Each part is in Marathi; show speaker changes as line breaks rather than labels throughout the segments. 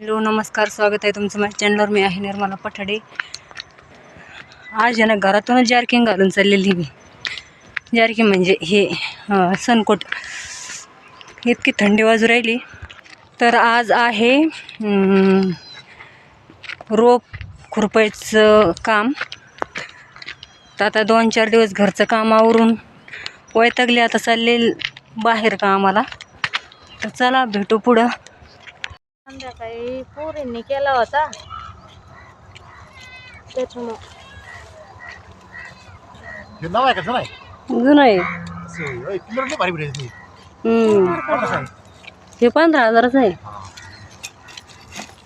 हॅलो नमस्कार स्वागत आहे तुमचं माझ्या चॅनलवर मी आहे निर्मला पठाडे. आज आहे ना घरातूनच जारकिंग घालून चाललेली मी. जारकिंग म्हणजे हे सनकोट. इतकी थंडी वाजू राहिली. तर आज आहे रोप खुरपायचं काम. तर आता दोन चार दिवस घरचं काम आवरून वैतगले. आता चालले बाहेर कामाला. तर चला भेटू पुढं.
संध्याकाळी पोरींनी केला होता त्याच्यामुळं
हे नाव आहे का जुनं आहे
जुनं आहे
असं, ओय, कलर लय भारी भेटेल ती.
हम्म.
कसं आहे?
हे पंधरा हजाराचं आहे
हा.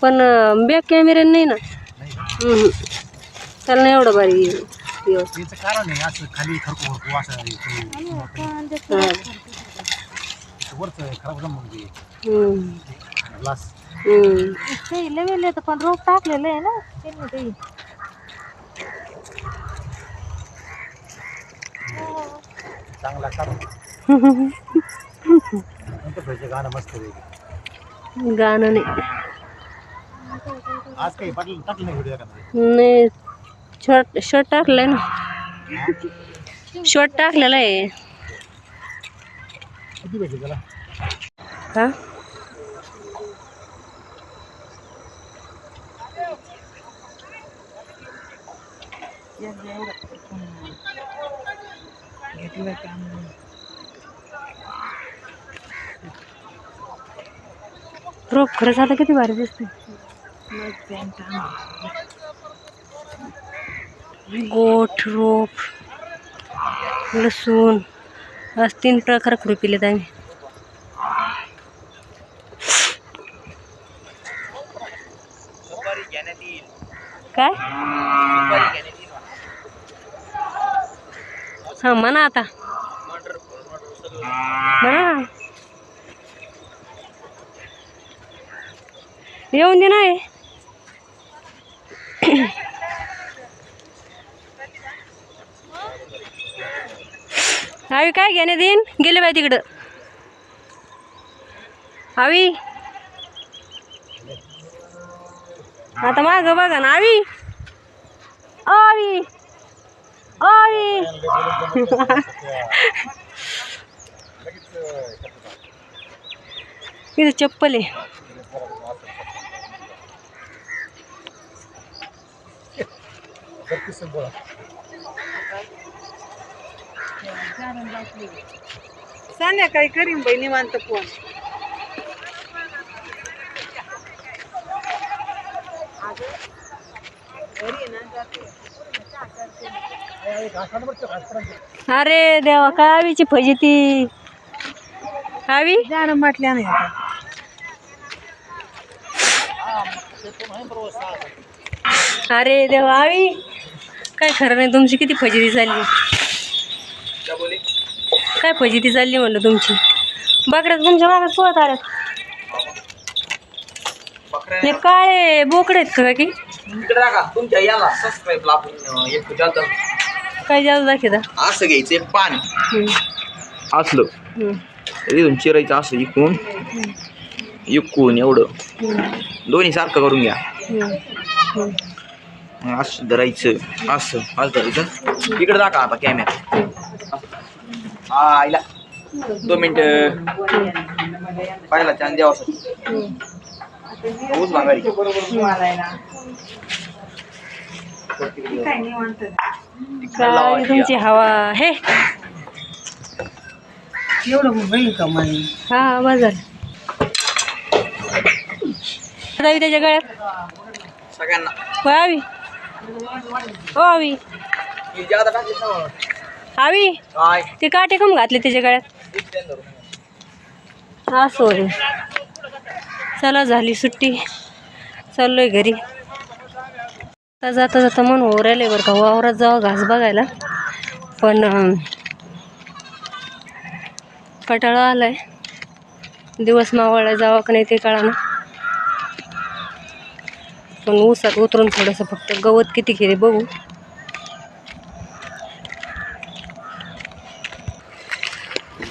पण बॅक कॅमेरे नाही ना
नाही का?
हम्म. त्याला नाही एवढं भारी व्यवस्थित.
कारण आहे असं खाली खरकू खरकू असं आहे. ते
हा.
ते वरचं खराब झालं मग ते
हम्म.
ग्लास
हम्म.
ते लवेल तर पण रोग टाकलेलं आहे ना. त्यांनी काही
चांगला गाणं मस्त आहे.
गाणं नाही.
आज काही पाटील टाकलं नाही व्हिडिओ एखादा?
नाही. शॉर्ट शॉर्ट टाकलाय ना. शॉर्ट टाकलेला आहे.
किती भेटले त्याला?
हा? रोप खरंच आता किती भारी दिसते गोठ रोप लसूण आज तीन प्रकार खुरपिलेत आम्ही. काय? हा म्हणा आता. म्हणा. येऊन दे नाही आवी काय घेणे देईन? गेले बाय तिकडं. आवी. आता माग बघा ना आवी. आवी. आवी इथं चप्पल आहे
बत्तीस
संध्याकाळी करीन बाई निवांत फोन अरे देवा काय आवीची फजी ती?
जाणं म्हटल्या नाही आता.
अरे देवा आवी? काय खरं नाही तुमची किती फजिती चालली काय फजिती चालली म्हणलं तुमची? बकऱ्यात तुमच्या मागात पोहत आल्यात हे काळे बोकडे आहेत का? की
तुमच्या याला सबस्क्राईब जातं
काय जास्त दाखवता?
असं घ्यायचं एक पान असलं. इथून चिरायचं असं इकून. इकून एवढं. दोन्ही सारखं करून घ्या. मग असं धरायचं. असं. असं धरायचं. इकडे टाका आता कॅमेरा हा आईला दोन मिनिट. पाहिला छान द्यावा ऊस मागारी
काय तुमची हवा हे
मग
हा बाजार. जावी त्याच्या गळ्यात
सगळ्यांना.
होय आवी? हो
ही
आवी?
काय?
ते काटे कम घातले त्याच्या गळ्यात असं चला झाली सुट्टी. चाललोय घरी. आता जाता जाता मन हो राहिले बरं का. वावरात जावं घास बघायला. पण अं, आलाय. दिवस मावळला जावा का नाही ते कळा पण ऊसात उतरून थोडंसं फक्त गवत किती केले बघू.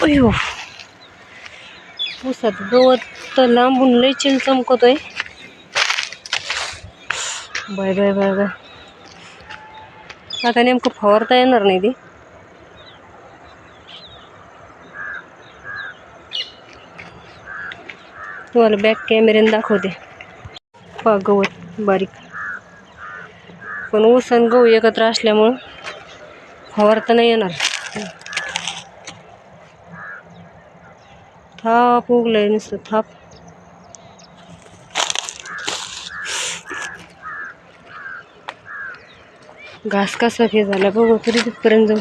अयो ऊसात गवत तर लांबून लय चिल चमकतोय बाय बाय बाय बाय. आता नेमकं फवारता येणार नाही ती. तुम्हाला बॅक कॅमेऱ्याने दाखवते. पा गवत बारीक. पण ऊस आणि गहू एकत्र असल्यामुळं फवारता नाही येणार. थाप उगलंय नुसतं थाप. घास कसा हे झाला बघू तरी तिथपर्यंत जाऊ.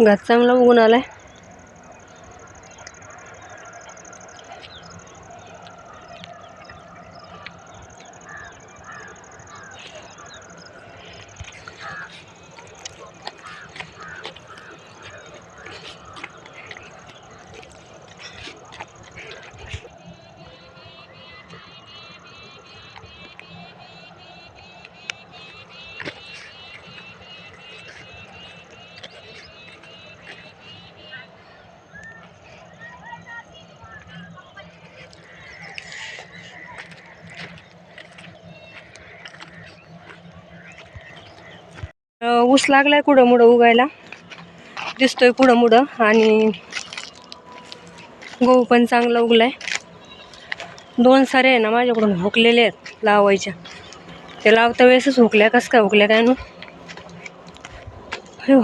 घास चांगला उगून आलाय. ऊस लागलाय कुठं मुडं उगायला? दिसतोय कुठं मुडं आणि गहू पण चांगला उगलाय. दोन सारे आहे ना माझ्याकडून हुकलेले आहेत लावायच्या. ते लावता वेळेसच हुकल्या कसं काय हुकल्या काय नो? हो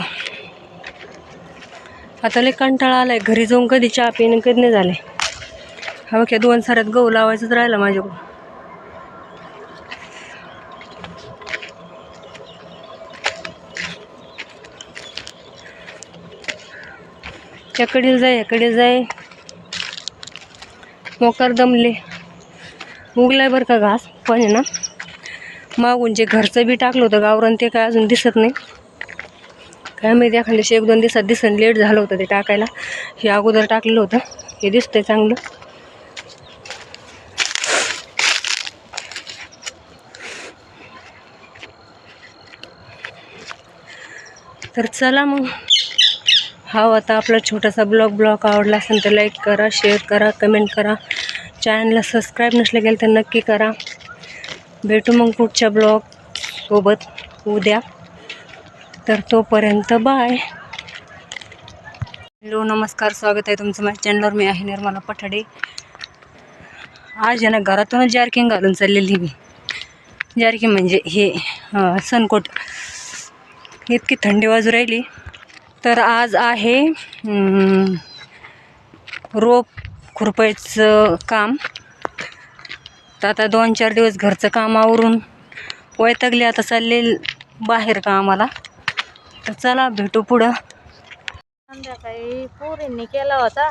आता लय कंटाळा आलाय घरी जाऊन कधी चहा पिणं कधी नाही झाले हा दोन साऱ्यात गहू लावायचंच राहिला माझ्याकडून. याकडील जाय याकडे जाय. मोकार दमले. उगलाय बरं का घास? पण आहे ना? मागून जे घरचं बी टाकलं होतं गावरान ते काय अजून दिसत नाही. काय माहिती एखाद्याशी एक दोन दिवसात दिसन लेट झालं होतं ते टाकायला. हे अगोदर टाकलेलं होतं. हे दिसतंय चांगलं. तर चला मग. हा आता आपला छोटासा ब्लॉग ब्लॉग आवडला असेल तर लाईक करा शेअर करा कमेंट करा. चॅनलला सबस्क्राईब नसलं गेलं तर नक्की करा. भेटू मग पुढच्या ब्लॉग सोबत उद्या. तर तोपर्यंत बाय हॅलो नमस्कार स्वागत आहे तुमचं माझ्या चॅनलवर मी आहे निर्मला पठाडे. आज आहे ना घरातूनच जारकिंग घालून चाललेली मी. जारकिंग म्हणजे हे सनकोट. इतकी थंडी वाजू राहिली. तर आज आहे रोप खुरपायचं काम. तर आता दोन चार दिवस घरचं काम आवरून वैतागले आता चालले बाहेर कामाला. तर चला भेटू पुढं.
संध्याकाळी पोरींनी केला होता.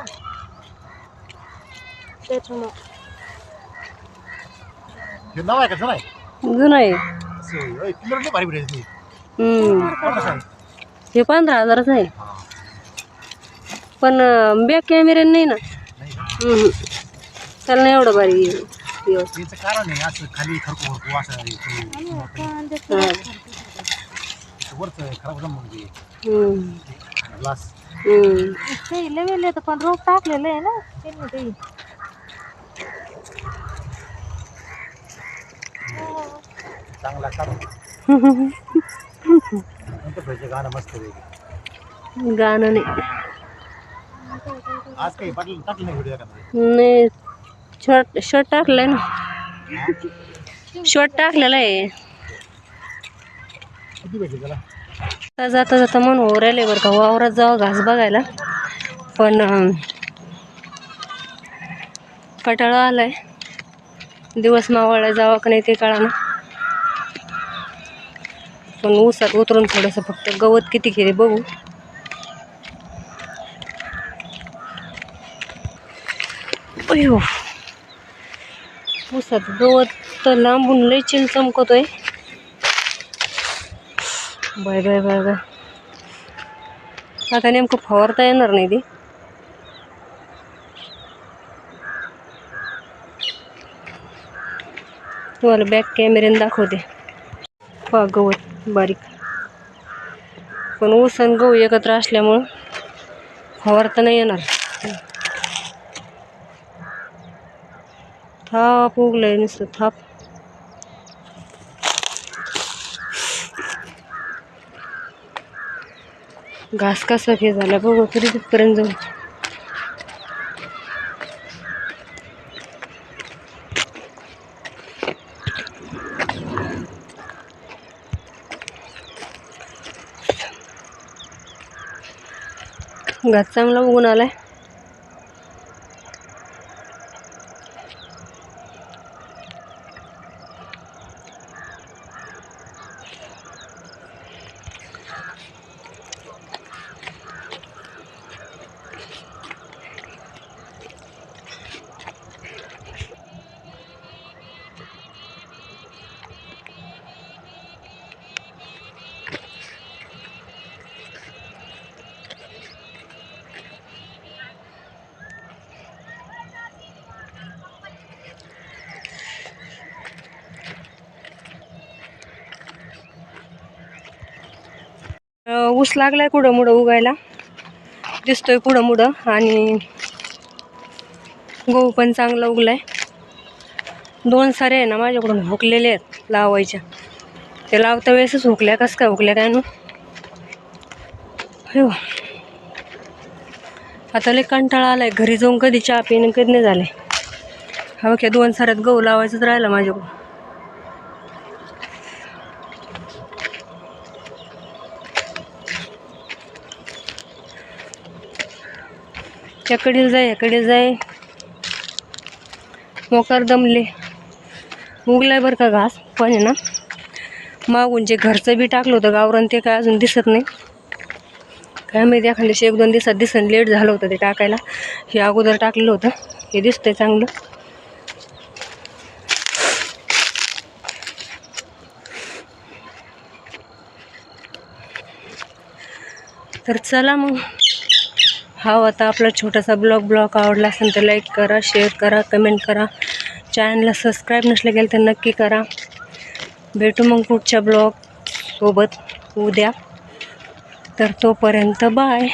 त्याच्यामुळं.
हे नाव आहे का
जुनं आहे? हे पंधरा हजाराचं आहे
हा.
पण बॅक कॅमेऱ्याने नाही ना. त्याला नाही एवढं भारी व्यवस्थित
याचं कारण आहे असं खाली खरको खरको असं आहे. ते. वरचं खराब होतं मग ते
हम्म.
ग्लास
हम्म.
ते लेवेल येतं पण रोप टाकलेलं आहे ना त्यांनी
चांगला पाहिजे गाणं मस्त
गाणं नाही.
आज काही पाटील टाकलं नाही व्हिडिओ एखादा?
नाही शर्ट शर्ट टाकलाय ना. शर्ट टाकलेला आहे.
किती भेटले त्याला?
आता जाता जाता मन राहिले बरं का वावरात जावं घास बघायला. पण अं, कंटाळा आलाय. दिवस मावळला जावा का नाही ते कळा ना पण ऊसात उतरून थोडंसं फक्त गवत किती केले बघू. अयो ऊसात गवत तर लांबून लय चिल चमकतोय बाय बाय बाय बाय. आता नेमकं फवारता येणार नाही ती. तुम्हाला बॅक कॅमेऱ्याने दाखवते. गवत. बारीक. पण ऊस आणि गहू एकत्र असल्यामुळं फवारता नाही येणार. थाप उगलंय नुसतं थाप. घास कसा हे झाला बघू तरी तिथपर्यंत जाऊ. घास चांगला उगून आला आहे ऊस लागलाय कुठं मुडं उगायला. दिसतोय कुठं मुडं आणि गहू पण चांगला उगलाय. दोन सारे आहे ना माझ्याकडून हुकलेले आहेत लावायच्या. ते लावता वेळेसच हुकल्या कसं काय हुकल्या काय नो हो आता लय कंटाळा आलाय घरी जाऊन कधी चहा पिणं कधी नाही झाले हा दोन साऱ्यात गहू लावायचंच राहिला माझ्याकडून. याकडील जाय याकडे जाय. मोकार दमले. उगलाय बरं का घास पण आहे ना. मागून जे घरचं बी टाकलं होतं गावरान ते काय अजून दिसत नाही. काय माहिती एखाद्याशी एक दोन दिवसात दिसन लेट झालं होतं ते टाकायला. हे अगोदर टाकलेलं होतं. हे दिसतंय चांगलं. तर चला मग. हा होता आपला छोटासा ब्लॉग ब्लॉग आवडला असेल तर लाईक करा शेअर करा कमेंट करा. चॅनलला सबस्क्राईब नसलं गेलं तर नक्की करा. भेटू मग पुढच्या ब्लॉग सोबत उद्या. तर तोपर्यंत बाय